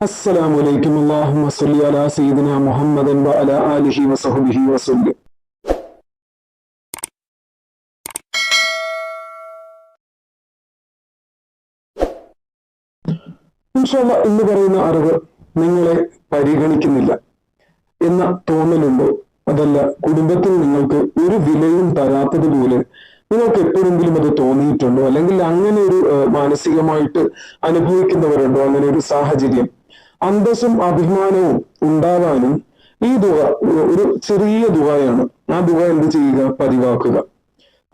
السلام عليكم اللهم صل على سيدنا محمد وعلى آله وصحبه وسلم ഇൻഷാല്ല എന്ന് പറയുന്ന അറിവ് നിങ്ങളെ പരിഗണിക്കുന്നില്ല എന്ന തോന്നലുണ്ടോ അതല്ല കുടുംബത്തിൽ നിങ്ങൾക്ക് ഒരു വിലയും തരാത്തത് പോലെ നിങ്ങൾക്ക് എപ്പോഴെങ്കിലും അത് തോന്നിയിട്ടുണ്ടോ? അല്ലെങ്കിൽ അങ്ങനെ ഒരു മാനസികമായിട്ട് അനുഭവിക്കുന്നവരുണ്ടോ? അങ്ങനെ ഒരു സാഹചര്യം. അന്തസ്സും അഭിമാനവും ഉണ്ടാവാനും ഈ ദുവ ഒരു ചെറിയ ദുവയാണ്. ആ ദുവ എന്ത് ചെയ്യുക? പതിവാക്കുക.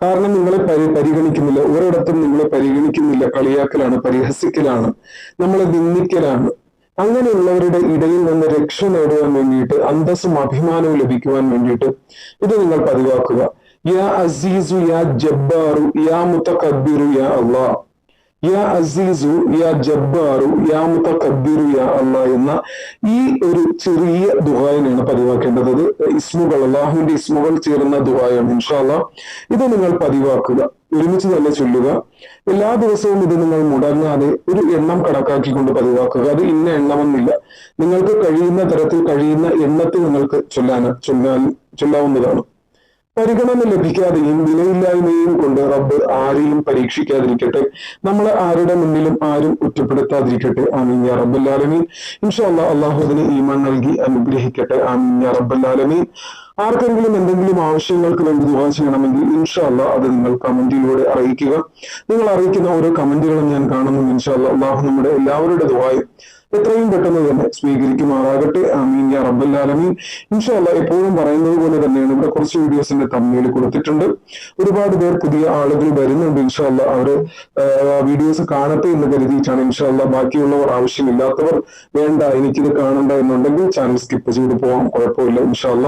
കാരണം നിങ്ങളെ പരി പരിഗണിക്കുന്നില്ല. ഒരിടത്തും നിങ്ങളെ പരിഗണിക്കുന്നില്ല. കളിയാക്കലാണ് പരിഹസിക്കലാണ് നമ്മളെ നിന്ദിക്കലാണ്. അങ്ങനെയുള്ളവരുടെ ഇടയിൽ നിന്ന് രക്ഷ നേടുവാൻ വേണ്ടിയിട്ട് അന്തസ്സും അഭിമാനവും ലഭിക്കുവാൻ വേണ്ടിയിട്ട് ഇത് നിങ്ങൾ പതിവാക്കുക. യാ അസീസു യാ ജബ്ബാറു യാ മുത്തക്കബ്ബിറു യാ അള്ളാഹ് യാ അസീസു യാ ജബ്ബാറു യാ മുത്തക്കബ്ബിറു യാ അള്ളാ എന്ന ഈ ഒരു ചെറിയ ദുഹായനാണ് പതിവാക്കേണ്ടത്. ഇസ്മുകൾ അള്ളാഹുവിന്റെ ഇസ്മുകൾ ചേർന്ന ദുഹായാണ് ഇൻഷാല്ല ഇത് നിങ്ങൾ പതിവാക്കുക ഒരുമിച്ച് തന്നെ ചൊല്ലുക. എല്ലാ ദിവസവും ഇത് നിങ്ങൾ മുടങ്ങാതെ ഒരു എണ്ണം കണക്കാക്കിക്കൊണ്ട് പതിവാക്കുക. അത് ഇന്ന എണ്ണമെന്നില്ല നിങ്ങൾക്ക് കഴിയുന്ന തരത്തിൽ കഴിയുന്ന എണ്ണത്തിൽ നിങ്ങൾക്ക് ചൊല്ലാൻ ചൊല്ലാൻ ചൊല്ലാവുന്നതാണ്. പരിഗണന ലഭിക്കാതെയും വിലയില്ലായ്മയും കൊണ്ട് റബ്ബ് ആരെയും പരീക്ഷിക്കാതിരിക്കട്ടെ. നമ്മൾ ആരുടെ മുന്നിലും ആരും കുറ്റപ്പെടുത്താതിരിക്കട്ടെ. ആമീൻ യാ റബ്ബല്ലാലമീൻ ഇൻഷാല്ലാ അള്ളാഹു അതിന് ഈമാൻ നൽകി അനുഗ്രഹിക്കട്ടെ. ആമീൻ യാ റബ്ബല്ലാലമീൻ ആർക്കെങ്കിലും എന്തെങ്കിലും ആവശ്യങ്ങൾക്ക് വേണ്ടി ദുവാ ചെയ്യണമെങ്കിൽ ഇൻഷാല്ല അത് നിങ്ങൾ കമന്റിലൂടെ അറിയിക്കുക. നിങ്ങൾ അറിയിക്കുന്ന ഓരോ കമന്റുകളും ഞാൻ കാണുന്നു ഇൻഷാല്ല അള്ളാഹു നമ്മുടെ എല്ലാവരുടെ ദുവായും എത്രയും പെട്ടെന്ന് തന്നെ സ്വീകരിക്കുമാറാകട്ടെ. അമീൻ യാ റബ്ബല്ലാലമീൻ ഇൻഷാല്ല എപ്പോഴും പറയുന്നത് പോലെ തന്നെയാണ്. ഇവിടെ കുറച്ച് വീഡിയോസിന്റെ തമ്മിൽ കൊടുത്തിട്ടുണ്ട്. ഒരുപാട് പേർ പുതിയ ആളുകൾ വരുന്നുണ്ട് ഇൻഷാല്ല അവർ വീഡിയോസ് കാണട്ടെ എന്ന് കരുതിയിട്ടാണ് ഇൻഷാല്ല ബാക്കിയുള്ളവർ ആവശ്യമില്ലാത്തവർ വേണ്ട എനിക്കിത് കാണണ്ട എന്നുണ്ടെങ്കിൽ ചാനൽ സ്കിപ്പ് ചെയ്ത് പോകാം കുഴപ്പമില്ല ഇൻഷാല്ല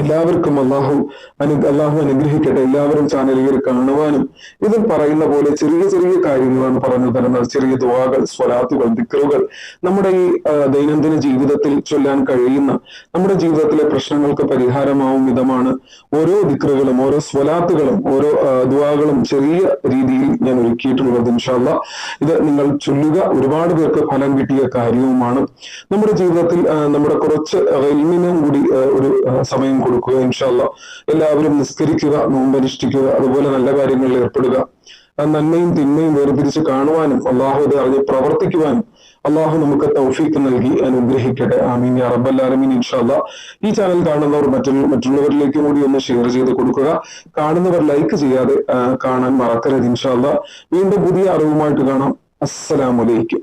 എല്ലാവർക്കും അള്ളാഹു അനു അള്ളാഹു അനുഗ്രഹിക്കട്ടെ. എല്ലാവരും ചാനലുകൾ കാണുവാനും ഇതിൽ പറയുന്ന പോലെ ചെറിയ ചെറിയ കാര്യങ്ങളാണ് പറഞ്ഞു തരുന്നത്. ചെറിയ ദുവാകൾ സ്വലാത്തുകൾ ദിക്കറുകൾ നമ്മുടെ ഈ ദൈനംദിന ജീവിതത്തിൽ ചൊല്ലാൻ കഴിയുന്ന നമ്മുടെ ജീവിതത്തിലെ പ്രശ്നങ്ങൾക്ക് പരിഹാരമാവും വിധമാണ് ഓരോ ദിക്കറുകളും ഓരോ സ്വലാത്തുകളും ഓരോ ദുവാകളും ചെറിയ രീതിയിൽ ഞാൻ ഒരുക്കിയിട്ടുള്ളത് ഇൻഷാല്ല ഇത് നിങ്ങൾ ചൊല്ലുക. ഒരുപാട് പേർക്ക് ഫലം കിട്ടിയ കാര്യവുമാണ്. നമ്മുടെ ജീവിതത്തിൽ നമ്മുടെ കുറച്ച് ഇൽമിനും കൂടി ഒരു സമയം കൊടുക്കുക ഇൻഷാല്ല എല്ലാവരും നിസ്കരിക്കുക നോമ്പനുഷ്ഠിക്കുക അതുപോലെ നല്ല കാര്യങ്ങളിൽ ഏർപ്പെടുക. ആ നന്മയും തിന്മയും വേർതിരിച്ച് കാണുവാനും അള്ളാഹു അത് അറിഞ്ഞ് പ്രവർത്തിക്കുവാനും അള്ളാഹു നമുക്ക് തൗഫീക്ക് നൽകി അനുഗ്രഹിക്കട്ടെ. ആമീൻ യാ റബ്ബല്ലാലമീൻ ഇൻഷാല്ല ഈ ചാനൽ കാണുന്നവർ മറ്റുള്ള മറ്റുള്ളവരിലേക്കും കൂടി ഒന്ന് ഷെയർ ചെയ്ത് കൊടുക്കുക. കാണുന്നവർ ലൈക്ക് ചെയ്യാതെ കാണാൻ മറക്കരുത് ഇൻഷാല്ല വീണ്ടും പുതിയ അറിവുമായിട്ട് കാണാം. അസ്സലാമലൈക്കും